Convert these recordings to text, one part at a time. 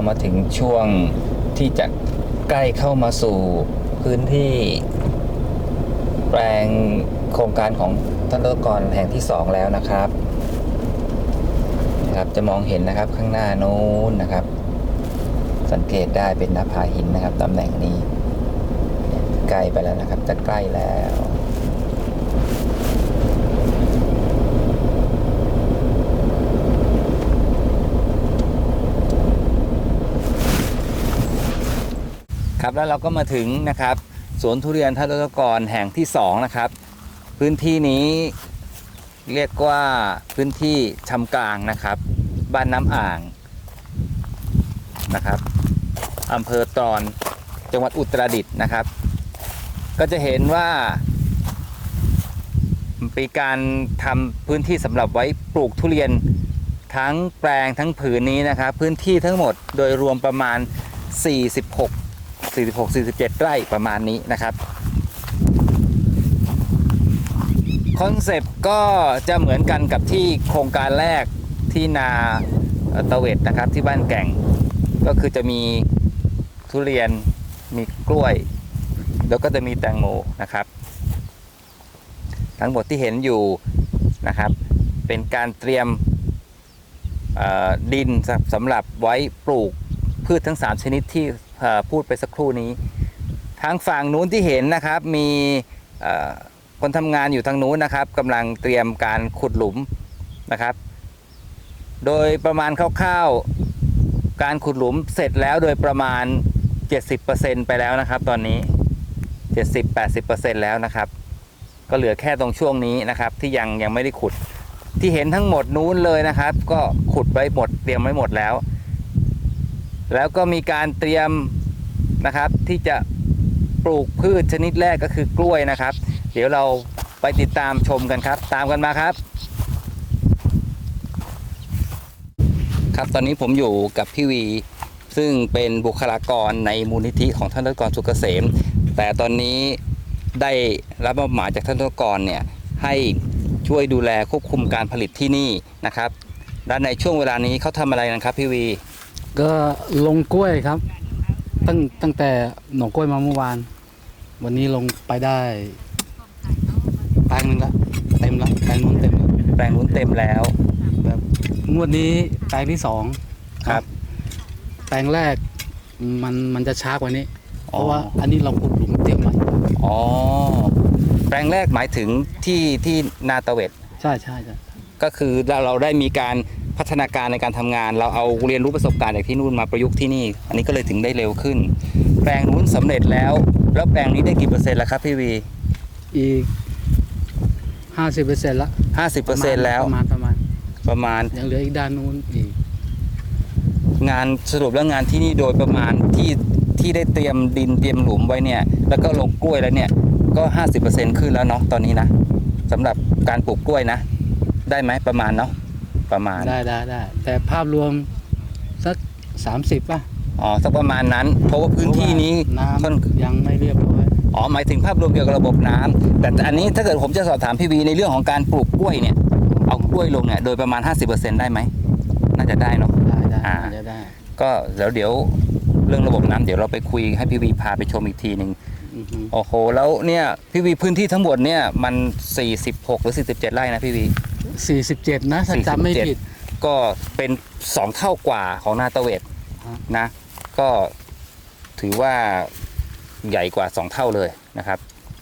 เรามาถึงช่วงที่จะใกล้เข้ามาสู่พื้นที่ แปลงโครงการของท่านรัฐกรแห่งที่สองแล้วนะครับนะครับ จะมองเห็นนะครับข้างหน้านู้นนะครับ สังเกตได้เป็นหน้าผาหินนะครับตำแหน่งนี้ ใกล้ไปแล้วนะครับจะใกล้แล้ว ครับแล้วเราก็มาถึงนะครับสวนทุเรียนทัศกรแห่งที่สองนะครับพื้นที่นี้เรียกว่าพื้นที่ชำกลางนะครับ บ้านน้ำอ่างนะครับอำเภอตรอนจังหวัดอุตรดิตถ์นะครับ ก็จะเห็นว่าเป็นการทำพื้นที่สำหรับไว้ปลูกทุเรียนทั้งแปลงทั้งผืนนี้นะครับ พื้นที่ทั้งหมดโดยรวมประมาณ 46 46 47 ไร่ประมาณนี้นะครับคอนเซปต์ก็จะเหมือนกันกับที่โครงการแรกที่นาตะเวดนะครับที่บ้านแก่ง ก็คือจะมีทุเรียนมีกล้วย แล้วก็จะมีแตงโมนะครับ ทั้งหมดที่เห็นอยู่นะครับ เป็นการเตรียมดินสำหรับไว้ปลูกพืชทั้ง 3 ชนิดที่ พูดไปสักครู่นี้ ทางฝั่งนู้นที่เห็นนะครับมีคนทำงานอยู่ทางนู้นนะครับกำลังเตรียมการขุดหลุมนะครับ โดยประมาณคร่าวๆการขุดหลุมเสร็จแล้วโดยประมาณ 70%ไปแล้วนะครับ ตอนนี้ 70-80%แล้วนะครับ ก็เหลือแค่ตรงช่วงนี้นะครับ ที่ยังยังไม่ได้ขุดที่เห็นทั้งหมดนู้นเลยนะครับ ก็ขุดไว้หมดเตรียมไว้หมดแล้ว แล้วก็มีการเตรียมนะครับ ที่จะปลูกพืชชนิดแรกก็คือกล้วยนะครับ เดี๋ยวเราไปติดตามชมกันครับ ตามกันมาครับ ครับตอนนี้ผมอยู่กับพี่วี ซึ่งเป็นบุคลากรในมูลนิธิของท่านรัฐกรสุกเกษม แต่ตอนนี้ได้รับมอบหมายจากท่านรัฐกรเนี่ยให้ช่วยดูแลควบคุมการผลิตที่นี่นะครับและในช่วงเวลานี้เขาทำอะไรนะครับพี่วี ก็ลงกล้วยครับ ตั้งตั้งแต่หน่อกล้วยมาเมื่อวาน วันนี้ลงไปได้แปลงหนึงละเต็มละแปลงนู้นเต็มละแปลงนู้นเต็มแล้ว แบบงวดนี้แปลงที่สองครับ แปลงแรกมันมันจะช้ากว่านี้ เพอ๋อราะว่าอันนี้เราขุดหลุมเตรียมไว้อ๋อแปลงแรกหมายถึงที่ที่นาตะเวดใช่ใช่ใช่ก็คือเราเราได้มีการ พัฒนาการในการทำงาน เราเอาเรียนรู้ประสบการณ์จากที่นู่นมาประยุกต์ที่นี่ อันนี้ก็เลยถึงได้เร็วขึ้น แปลงนู้นสำเร็จแล้ว แล้วแปลงนี้ได้กี่เปอร์เซ็นต์แล้วครับพี่วี อีกห้าสิบเปอร์เซ็นต์ละห้าสิบเปอร์เซ็นต์แล้วประมาณประมาณประมาณยังเหลืออีกด้านนู้นอีกงานสรุปแล้วงานที่นี่โดยประมาณที่ที่ได้เตรียมดินเตรียมหลุมไว้เนี่ย แล้วก็ลงกล้วยแล้วเนี่ยก็ห้าสิบเปอร์เซ็นต์ขึ้นแล้วเนาะตอนนี้นะสำหรับการปลูกกล้วยนะ ได้ไหมประมาณเนาะ ประมาณได้ได้ได้แต่ภาพรวมสักสามสิบป่ะอ๋อสักประมาณนั้น เพราะว่าพื้นที่นี้น้ค่อนำยังไม่เรียบร้อยอ๋อหมายถึงภาพรวมเกี่ยวกับระบบน้ำแต่อันนี้ถ้าเกิดผมจะสอบถามพี่วีในเรื่องของการปลูกกล้วยเนี่ยเอากล้วยลงเนี่ยโดยประมาณ 50%ได้ไหมน่าจะได้เนาะได้ได้อ่าจะได้ก็เดี๋ยวเดี๋ยวเรื่องระบบน้ำเดี๋ยวเราไปคุยให้พี่วีพาไปชมอีกทีหนึ่งอือฮึโอ้โหแล้วเนี่ยพี่วีพื้นที่ทั้งหมดเนี่ยมัน 46 หรือ 47 ไร่นะพี่วี สี่สิบเจ็ดนะถ้าจำไม่ผิด ก็เป็น2เท่ากว่าของนาตาเวตฮะ นะ ก็ถือว่าใหญ่กว่า2เท่าเลยนะครับ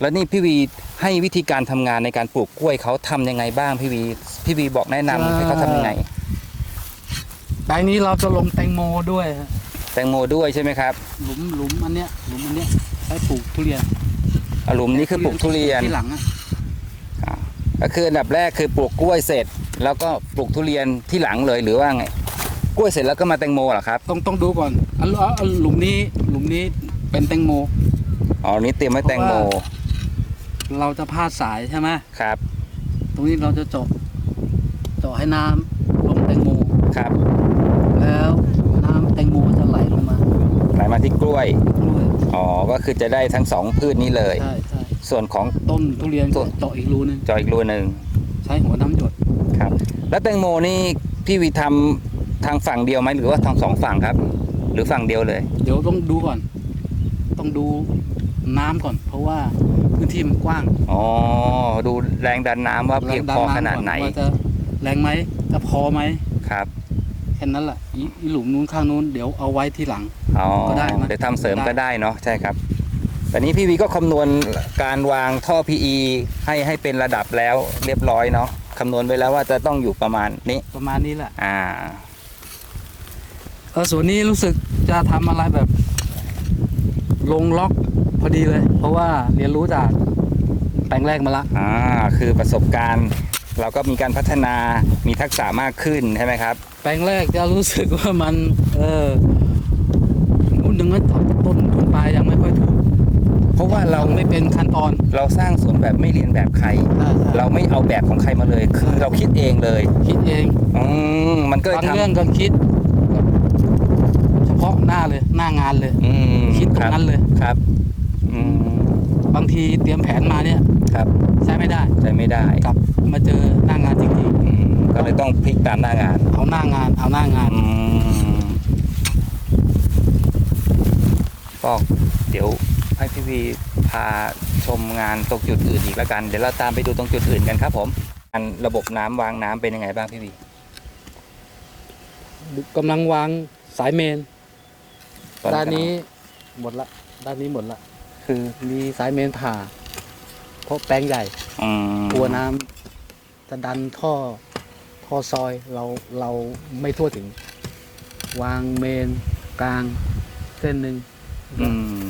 แล้วนี่พี่วีให้วิธีการทำงานในการปลูกกล้วยเขาทำยังไงบ้างพี่วีพี่วีบอกแนะนำให้เขาทำยังไง แปลงนี้เราจะลงแตงโมด้วยฮะแตงโมด้วยใช่ไหมครับหลุมหลุมอันเนี้ยหลุมอันเนี้ยใช้ปลูกทุเรียนอลุมนี่คือปลูกทุเรียน ที่หลังอะ ก็คืออันดับแรกคือปลูกกล้วยเสร็จ แล้วก็ปลูกทุเรียนที่หลังเลยหรือว่าไงกล้วยเสร็จแล้วก็มาแตงโมเหรอครับต้องต้องดูก่อนอันอันอันหลุมนี้หลุมนี้เป็นแตงโม อ๋ออันนี้เตรียมไว้แตงโมเพราะว่าเราจะพาดสายใช่ไหมครับตรงนี้เราจะเจาะเจาะให้น้ำลงแตงโม ครับแล้วน้ำแตงโมจะไหลลงมาไหลมาที่กล้วยกล้วยอ๋อก็คือจะได้ทั้งสองพืชนี้เลย ใช่ใช่ ส่วนของ ต้นทุเรียนต้ก็นเจาะอีกรูนึงจออีกรูหนึ่งใช้หัวน้ำหยดครับ แล้วแตงโมนี่พี่วีทำทางฝั่งเดียวไหมหรือว่าทางสองฝั่งครับ หรือฝั่งเดียวเลย เดี๋ยวต้องดูก่อน ต้องดูน้ำก่อน เพราะว่าพื้นที่มันกว้างอ๋อดูแรงดันน้ำว่าเพียงพอขนาดไหนแรงดัำก่อว่าจะแรงไหมจะพอไหมครับแค่นั้นแหละอีอีหลุมนู้นข้างนู้นเดี๋ยวเอาไว้ที่หลัง อ๋อก็ได้นะ เดี๋ยวทำเสริมได้ก็ได้เนาะใช่ครับ แต่นี้พี่วีก็คำนวณการวางท่อ PE ให้ให้เป็นระดับแล้วเรียบร้อยเนาะคำนวณไว้แล้วว่าจะต้องอยู่ประมาณนี้ ประมาณนี้แหละอ่าเออส่วนนี้รู้สึกจะทำอะไรแบบ ลงล็อกพอดีเลย เพราะว่าเรียนรู้จากแปลงแรกมาละ อ่าคือประสบการณ์ เราก็มีการพัฒนามีทักษะมากขึ้นใช่ไหมครับ แปลงแรกจะรู้สึกว่ามัน เออนู่นนึงนั้นต้นต้นปลายยังไม่ค่อยถูกเพ ราะว่าเรายังไม่เป็นขั้นตอน เราสร้างสวนแบบไม่เรียนแบบใคร เราไม่เอาแบบของใครมาเลย คือเราคิดเองเลยคิดเองอืมมันก็เลยบางทำเรื่องก็คิดแบบเฉพาะหน้าเลย หน้างานเลย อืมคิดตรงนั้นเลย ครับ อืมบางทีเตรียมแผนมาเนี่ยครับใช้ไม่ได้ใช้ไม่ได้กลับมาเจอหน้างานจริงอืมก็เลยต้องพลิกตามหน้างานๆ เอาหน้างาน เอาหน้างาน อืมก็เดี๋ยวให้ พี่วีพาชมงานตรงจุดอื่นอีกแล้วกัน เดี๋ยวเราตามไปดูตรงจุดอื่นกันครับผมอันระบบน้ำวางน้ำเป็นยังไงบ้างพี่วีกำลังวางสายเมนตอด้านนี้หมดละ ด้านนี้หมดละ คือมีสายเมนผ่า เพราะแปลงใหญ่อืมกลัวน้ำจะดันท่อท่อซอยเราเราไม่ทั่วถึง วางเมนกลางเส้นหนึ่งอืมมานี่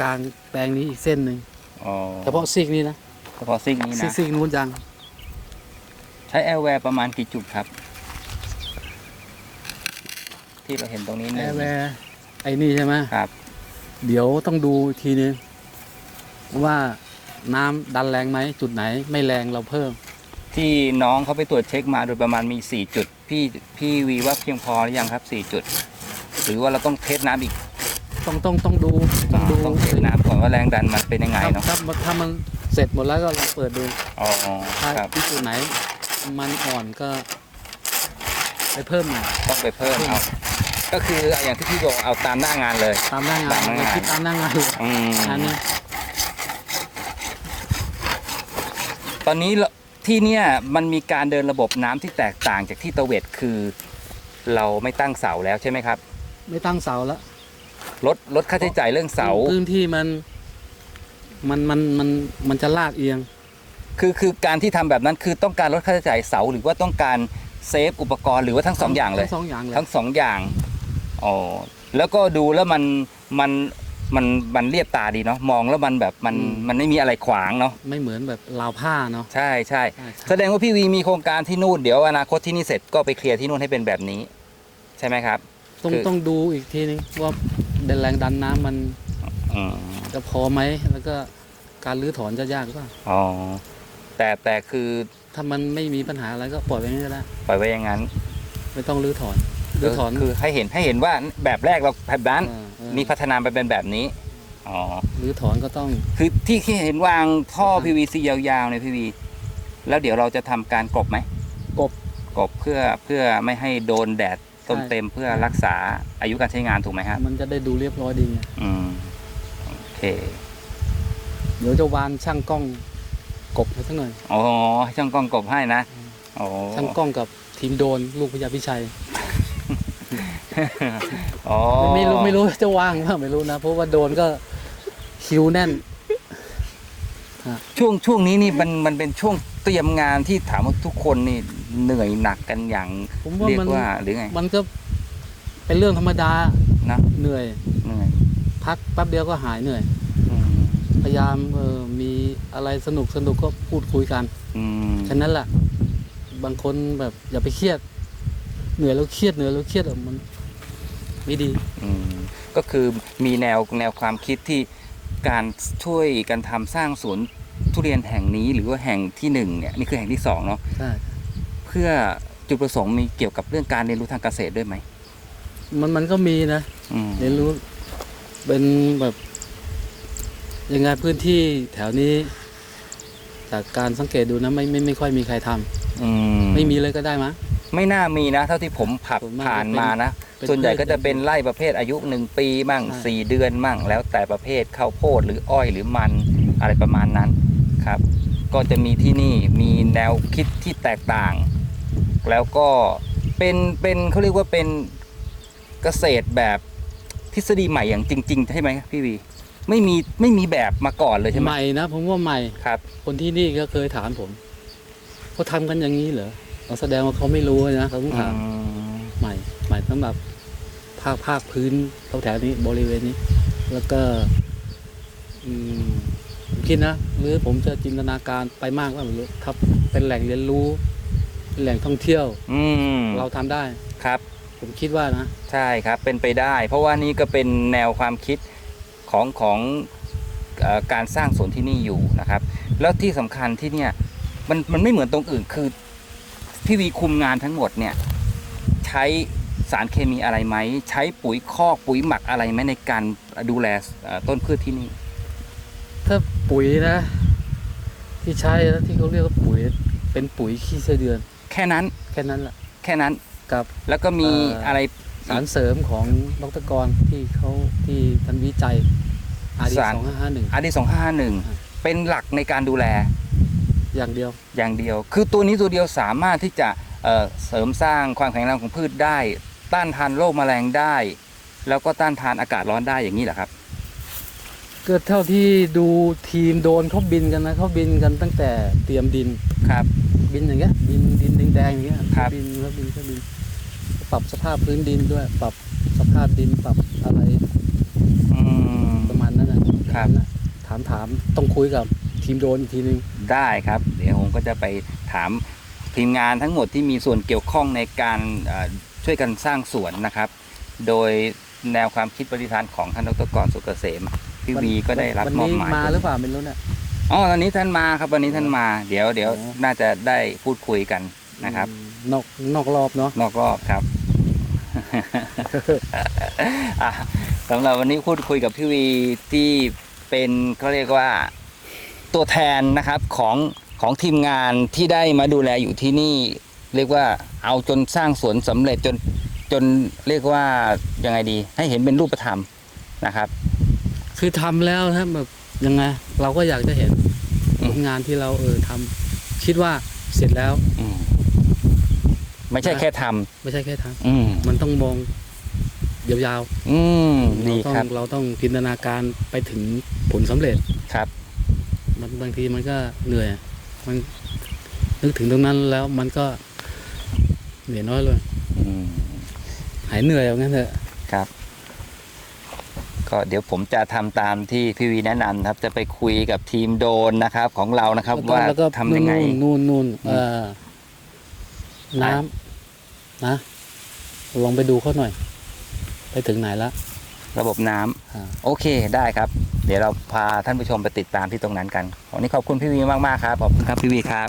กลางแปลงนี้อีกเส้นหนึ่งอ๋อเฉพาะซีกนี้นะเฉพาะซิกนี้ซีกนะ ซีกนู้นยัง ใช้แอร์แวร์ประมาณกี่จุดครับ ที่เราเห็นตรงนี้แอเนี่ยร์แวร์ไอ้นี่ใช่ไหมครับ เดี๋ยวต้องดูอีกทีนึงว่าน้ำดันแรงไหม จุดไหนไม่แรงเราเพิ่ม ที่น้องเขาไปตรวจเช็คมาโดยประมาณมี 4 จุด พี่พี่วีว่าเพียงพอหรือยังครับ 4 จุด หรือว่าเราต้องเทสน้ำอีก ต้องต้องต้องดูต้องดูต้องเทสน้ำก่อนว่าแรงดันมันเป็นยังไงเนาะถ้าถ้าถ้ามันเสร็จหมดแล้วก็ลองเปิดดูอ๋อถ้าครับที่จุดไหนมันอ่อนก็ ไปเพิ่มหน่อยต้องไปเพิ่มเอาก็คืออย่างที่พี่บอกเอาตามหน้างานเลย ตามหน้างานตามหน้างานเราคิดตามหน้างานเลยอืมงานนี้ตอนนี้เราที่เนี่ยมันมีการเดินระบบน้ำที่แตกต่างจากที่ตะเวทคือ เราไม่ตั้งเสาแล้วใช่ไหมครับ ไม่ตั้งเสาแล้ว ลดลดค่าใช้จ่ายเรื่องเสา พื้นที่มันมันมันมันมันจะลาดเอียง คือคือการที่ทำแบบนั้นคือต้องการลดค่าใช้จ่ายเสาหรือว่าต้องการเซฟอุปกรณ์หรือว่าทั้งสองอย่างเลย ทั้งสองอย่างเลยทั้งสองอย่างอ๋อแล้วก็ดูแล้วมันมันมันมันเรียบตาดีเนาะมองแล้วมันแบบมันมันไม่มีอะไรขวางเนาะไม่เหมือนแบบราวผ้าเนาะใช่ใช่ใช่ใช่แสดงว่าพี่วีมีโครงการที่นู่นเดี๋ยวอนาคตที่นี่เสร็จก็ไปเคลียร์ที่นู่นให้เป็นแบบนี้ ใช่ไหมครับ ต้องคือ ต้องดูอีกทีนึงว่า เดินแรงดันน้ำมันอืมจะพอไหมแล้วก็การรื้อถอนจะยากหรือเปล่าอ๋อแต่แต่คือถ้ามันไม่มีปัญหาอะไรก็ปล่อยไปงั้นก็ได้ปล่อยไว้อย่างนั้นไม่ต้องรื้อถอนรื้อถอนคือให้เห็นให้เห็นว่าแบบแรกเราแบบนั้นเออเออมีพัฒนาไปเป็นแบบนี้อ๋อ รื้อถอนก็ต้อง คือที่ที่เห็นวางท่อครับ PVC ยาวๆในพีวีแล้วเดี๋ยวเราจะทำการกลบไหมกบกลบเพื่อเพื่อไม่ให้โดนแดด ต้นใช่เต็มเพื่อรักษาอายุการใช้งานถูกไหมครับมันจะได้ดูเรียบร้อยดีไงอืมโอเค เดี๋ยวจะวานช่างกล้องกบให้สักหน่อยอ๋อให้ช่างกล้องกลบให้นะอ๋อช่างกล้องกับทีมโดรนลูกพญาพิชัยอ๋อไม่รู้ไม่รู้จะว่างเปล่าไม่รู้นะ เพราะว่าโดรนก็คิวแน่นช่วงช่วงนี้นี่มันมันเป็นช่วงเตรียมงานที่ถามว่าทุกคนนี่ เหนื่อยหนักกันอย่างผมว่าเรียกมันว่าหรือไง มันก็เป็นเรื่องธรรมดานะ เหนื่อย เหนื่อยพักแป๊บเดียวก็หายเหนื่อย อืมพยายามเออมีอะไรสนุกสนุกก็พูดคุยกันอืมแค่นั้นแหละบางคนแบบอย่าไปเครียด เหนื่อยแล้วเครียดเหนื่อยแล้วเครียดอะมันไม่ดี อืมก็คือมีแนวแนวความคิดที่การช่วยกันทำสร้างสวนทุเรียนแห่งนี้หรือว่าแห่งที่หนึ่งเนี่ยนี่คือแห่งที่สองเนาะ ใช่ เพื่อจุดประสงค์มีเกี่ยวกับเรื่องการเรียนรู้ทางเกษตรด้วยไหมมันมันก็มีนะอืมเรียนรู้เป็นแบบยังไงพื้นที่แถวนี้ จากการสังเกตดูนะไม่ไม่ไม่ค่อยมีใครทำอืไม่มีเลยก็ได้มะ ไม่น่ามีนะ เท่าที่ผมผับส่วนมากผ่านจะเป็นมานะ เป็นส่วนใหญ่ก็จะพืชเป็นไร่ประเภทอายุหนึ่งปีมั่งใช่ สี่เดือนมั่ง แล้วแต่ประเภทข้าวโพดหรืออ้อยหรือมันอะไรประมาณนั้นครับ ก็จะมีที่นี่มีแนวคิดที่แตกต่าง แล้วก็เป็นเป็นเขาเรียกว่าเป็นเกษตรแบบทฤษฎีใหม่อย่างจริง ๆ ใช่ไหมพี่วีไม่มีไม่มีแบบมาก่อนเลยใช่ไหมใหม่นะผมว่าใหม่ครับ คนที่นี่ก็เคยถามผมเขาทำกันอย่างนี้เหรอเราแสดงว่าเขาไม่รู้นะเขาต้องถามอืมใหม่ใหม่สำหรับภาคภาคพื้นแถวๆนี้บริเวณนี้ แล้วก็อืมผมคิดนะหรือผมจะจินตนาการไปมากว่าไม่รู้ถ้าเป็นแหล่งเรียนรู้ เป็นแหล่งท่องเที่ยว อืมเราทำได้ ครับ ผมคิดว่านะ ใช่ครับเป็นไปได้ เพราะว่านี่ก็เป็นแนวความคิดของของเออการสร้างสวนที่นี่อยู่นะครับ แล้วที่สำคัญที่เนี่ยมันมันไม่เหมือนตรงอื่นคือพี่วีคุมงานทั้งหมดเนี่ยใช้สารเคมีอะไรไหมใช้ปุ๋ยคอกปุ๋ยหมักอะไรไหมในการดูแลเอ่อต้นพืชที่นี่ ถ้าปุ๋ยนะ ที่ใช้นะที่เขาเรียกว่าปุ๋ยเป็นปุ๋ยขี้ไส้เดือน แค่นั้นแค่นั้นแหละแค่นั้นกับแล้วก็มีเอ่อออะไรสารเสริมของดรกรที่เขาที่ท่านวิจัยอาดีสารสองห้าห้าหนึ่งอาดีสองห้าหนึ่งครับเป็นหลักในการดูแล อย่างเดียวอย่างเดียว คือตัวนี้ตัวเดียวสามารถที่จะเอ่อเสริมสร้างความแข็งแรงของพืชได้ ต้านทานโรคแมลงได้ แล้วก็ต้านทานอากาศร้อนได้อย่างนี้เหรอครับก็เท่าที่ดูทีมโดรนเขาบินกันนะเขาบินกันตั้งแต่เตรียมดินครับ บินอย่างเงี้ยบินดินแดงๆอย่างเงี้ยครับ บินแล้วบินก็บิน ปรับสภาพพื้นดินด้วย ปรับสภาพดินปรับอะไรอืม ประมาณนั้นนะครับนะถามถามต้องคุยกับทีมโดรนอีกทีนึง ได้ครับ เดี๋ยวผมก็จะไปถามทีมงานทั้งหมดที่มีส่วนเกี่ยวข้องในการเอ่อช่วยกันสร้างสวนนะครับ โดยแนวความคิดปฏิทานของท่านดรกรสุกเกษมพี่วีก็ได้รับวันมอบนี้หมายมาหรือเปล่าไม่รู้เนี่ย อ๋อตอนนี้ท่านมาครับวันนี้ท่านมา เดี๋ยวเดี๋ยวอ๋อน่าจะได้พูดคุยกันนะครับอืมนอกนอกรอบเนาะนอกรอบครับอะสำหรับวันนี้พูดคุยกับพี่วีที่เป็นเขาเรียกว่าตัวแทนนะครับของของทีมงานที่ได้มาดูแลอยู่ที่นี่ เรียกว่าเอาจนสร้างสวนสำเร็จจนจนเรียกว่ายังไงดี ให้เห็นเป็นรูปธรรมนะครับ คือทำแล้วนะแบบ ยังไงเราก็อยากจะเห็นอืผมลงานที่เราเออทำคิดว่าเสร็จแล้วอืมไม่ใช่แค่ทไม่ใช่แค่ทำอืมำมันต้องมองยาวอืมๆดีเราต้อครับงเราต้องจินตนาการไปถึงผลสำเร็จ ครับ มันบางทีมันก็เหนื่อยมันนึกถึงตรงนั้นแล้วมันก็เหนื่อยน้อยเลยอืมหายเหนื่อยเอางั้นเถอะครับ ก็เดี๋ยวผมจะทำตามที่พี่วีแนะนำครับ จะไปคุยกับทีมโดรนนะครับ ของเรานะครับแล้วก็ว่าแล้วก็ทำยังไงนู่นนู่นอืมเอ่อน้ำนะลองไปดูเขาหน่อย ไปถึงไหนละระบบน้ำอ่าโอเคได้ครับ เดี๋ยวเราพาท่านผู้ชมไปติดตามที่ตรงนั้นกันวันนี้ขอบคุณพี่วีมากๆครับขอบคุณครับพี่วีครับ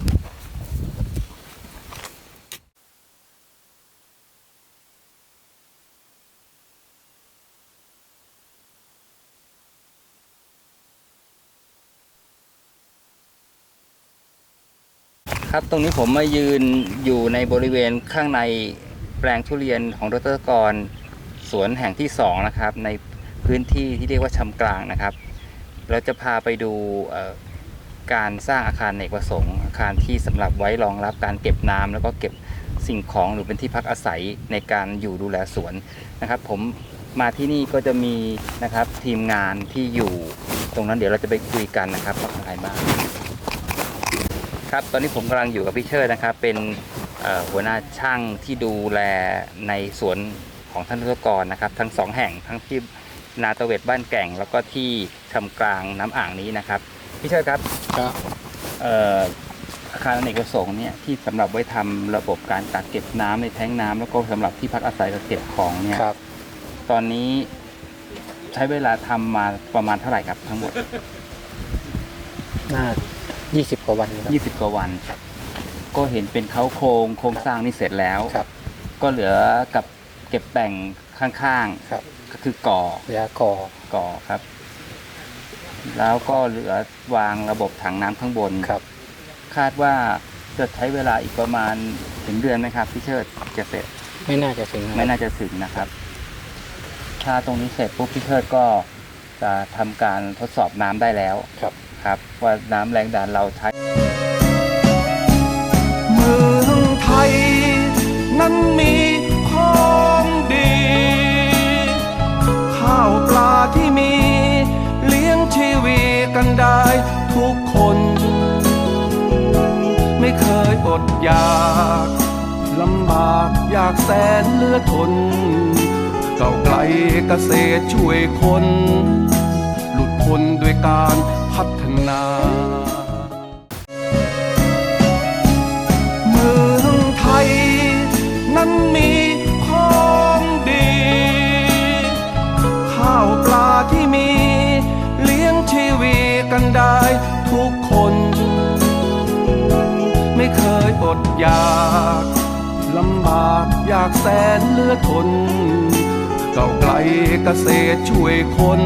ครับตรงนี้ผมมายืนอยู่ในบริเวณข้างในแปลงทุเรียนของดรกรสวนแห่งที่สองนะครับในพื้นที่ที่เรียกว่าชำกลางนะครับ เราจะพาไปดูการสร้างอาคารเอกประสงค์ อาคารที่สำหรับไว้รองรับการเก็บน้ำแล้วก็เก็บสิ่งของหรือเป็นที่พักอาศัยในการอยู่ดูแลสวนนะครับ ผมมาที่นี่ก็จะมีนะครับทีมงานที่อยู่ ตรงนั้นเดี๋ยวเราจะไปคุยกันนะครับว่าอะไรบ้าง ครับ ตอนนี้ผมกำลังอยู่กับพี่เชิดนะครับ เป็นเอ่อหัวหน้าช่างที่ดูแลในสวนของท่านทุกรนะครับ ทั้งสองแห่งทั้งที่นาตะเวดบ้านแก่ง แล้วก็ที่ชำกลางน้ำอ่างนี้นะครับ พี่เชิดครับครับเอ่ออาคารอเนกประสงค์เนี่ยที่สำหรับไว้ทำระบบการกักเก็บน้ำในแท้งน้ำแล้วก็สำหรับที่พักอาศัยกับเก็บของเนี่ยครับ ตอนนี้ใช้เวลาทำมาประมาณเท่าไหร่ครับทั้งหมดน่า ยี่สิบกว่าวันครับ 20 กว่าวัน ก็เห็นเป็นเขาโครงโครงสร้างนี่เสร็จแล้ว ครับ ก็เหลือกับเก็บแต่งข้างครับๆ ก็คือก่อยาก่อก่อครับ แล้วก็เหลือวางระบบถังน้ำข้างบน ครับ คาดว่าจะใช้เวลาอีกประมาณถึงเดือนไหมครับพี่เชิดจะเสร็จ ไม่น่าจะถึงไม่น่าจะถึงนะครับ ถ้าตรงนี้เสร็จปุ๊บพี่เทิดก็จะทำการทดสอบน้ำได้แล้ว ครับ ครับ ว่าน้ำแรงดันเราใช้ เมืองไทย นั้นมีของดี ข้าวปลาที่มี เลี้ยงชีวีกันได้ทุกคน ไม่เคยอดอยากลำบากอยากแสนเลือทนเก่าไกลเกษตรช่วยคน หลุดพ้นด้วยการพัฒนาากอยากแสนเลือดทนเก่าไกลเกษตรช่วยคน